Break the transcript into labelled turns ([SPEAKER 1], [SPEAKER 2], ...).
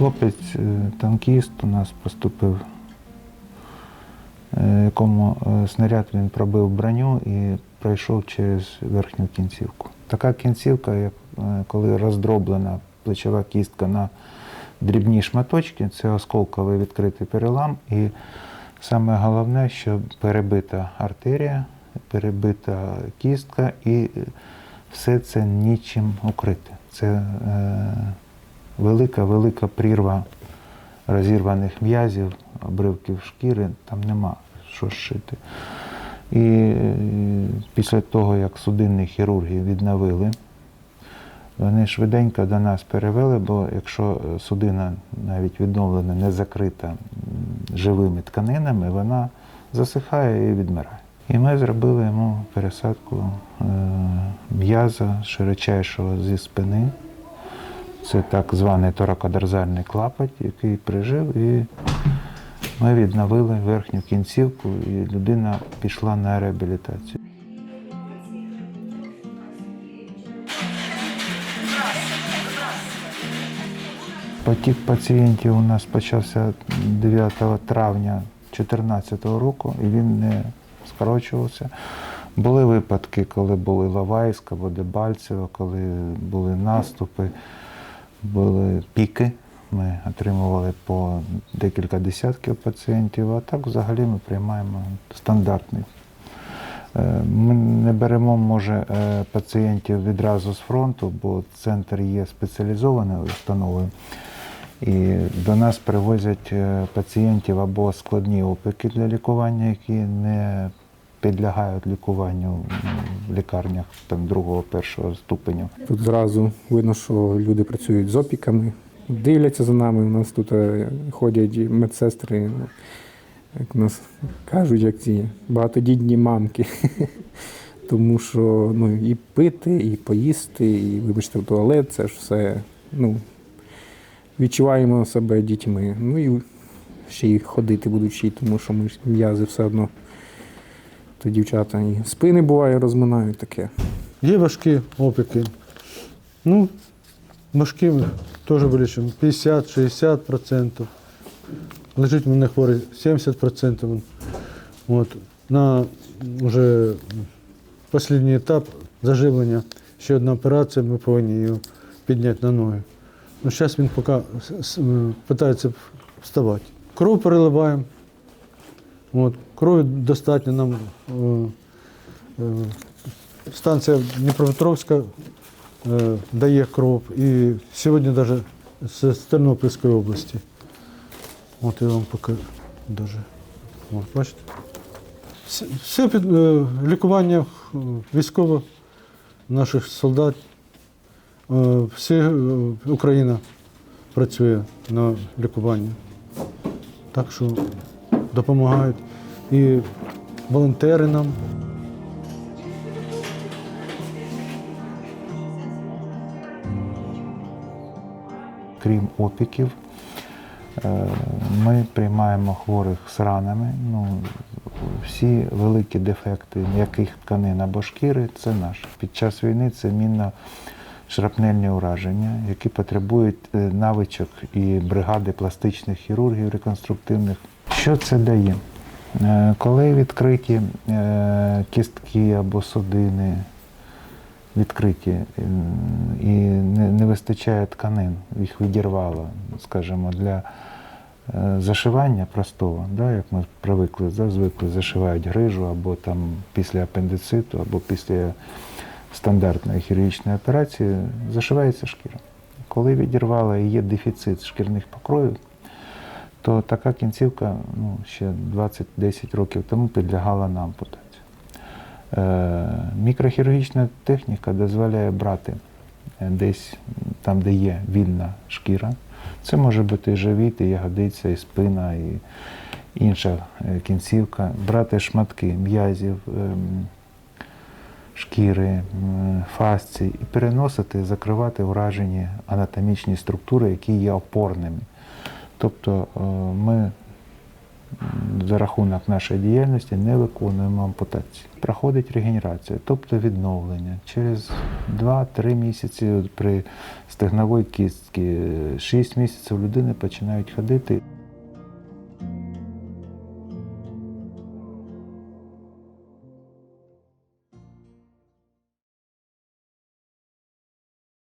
[SPEAKER 1] Хлопець, е, танкіст у нас поступив, е, якому е, снаряд він пробив броню і пройшов через верхню кінцівку. Така кінцівка, як коли роздроблена плечова кістка на дрібні шматочки, це осколковий відкритий перелам. І саме головне, що перебита артерія, перебита кістка, і все це нічим укрите. Це е, велика, велика прірва розірваних м'язів, обривків шкіри, там нема що шити. І е, після того, як судинні хірурги відновили, вони швиденько до нас перевели, бо якщо судина навіть відновлена, не закрита живими тканинами, вона засихає і відмирає. І ми зробили йому пересадку е, м'яза широчайшого зі спини. Це так званий торакодерзальний клапоть, який прижив, і ми відновили верхню кінцівку, і людина пішла на реабілітацію. Потік пацієнтів у нас почався 9 травня 2014 року, і він не скорочувався. Були випадки, коли були Лавайська, Водебальцево, коли були наступи, були піки. Ми отримували по декілька десятків пацієнтів, а так взагалі ми приймаємо стандартний. Е, Ми не беремо, може, е, пацієнтів відразу з фронту, бо центр є спеціалізованою установою. І до нас привозять е, пацієнтів або складні опіки для лікування, які не підлягають лікуванню в лікарнях там, другого, першого ступеню.
[SPEAKER 2] Тут зразу видно, що люди працюють з опіками, дивляться за нами. У нас тут е, ходять медсестри, як нас кажуть, як ці багатодітні мамки. Тому що ну, і пити, і поїсти, і вибачте, в туалет це ж все. Ну, відчуваємо себе дітьми. Ну і ще й ходити будучи, тому що ми м'язи все одно. То дівчата і спини буває, розминають таке.
[SPEAKER 3] Є важкі опіки. Ну, важкі теж вилічимо 50-60%. Лежить мене хворий 70%. От. На вже останній етап заживлення, ще одна операція, ми повинні його підняти на ноги. Ну, зараз він поки намагається вставати. Кров переливаємо. От. Крові достатньо нам. е, е, Станція Дніпропетровська е, дає кров. І сьогодні навіть з Тернопільської області. От я вам покажу. Даже. От, бачите? Все, під е, лікування е, військових наших солдат. Е, е, Україна працює на лікуванні. Так що допомагають і волонтери нам.
[SPEAKER 1] Крім опіків, е, ми приймаємо хворих з ранами. Ну, всі великі дефекти м'яких тканин або шкіри це наш. Під час війни це мінно шрапнельні ураження, які потребують е, навичок і бригади пластичних хірургів реконструктивних. Що це дає? Е, Коли відкриті е, кістки або судини, відкриті і не, вистачає тканин, їх відірвало, скажімо, для е, зашивання простого, да, як ми привикли, да, звикли, зашивають грижу або там після апендициту, або після стандартної хірургічної операції, зашивається шкіра. Коли відірвало і є дефіцит шкірних покровів, то така кінцівка ну, ще 20-10 років тому підлягала на ампутацію. Е, мікрохірургічна техніка дозволяє брати е, десь там, де є вільна шкіра. Це може бути і живіт, і ягодиця, і спина, і інша е, кінцівка, брати шматки м'язів, ем, шкіри, фасцій і переносити, закривати уражені анатомічні структури, які є опорними. Тобто е, ми за рахунок нашої діяльності не виконуємо ампутації. Проходить регенерація, тобто відновлення. Через 2-3 місяці при стегновій кістці, 6 місяців людини починають ходити.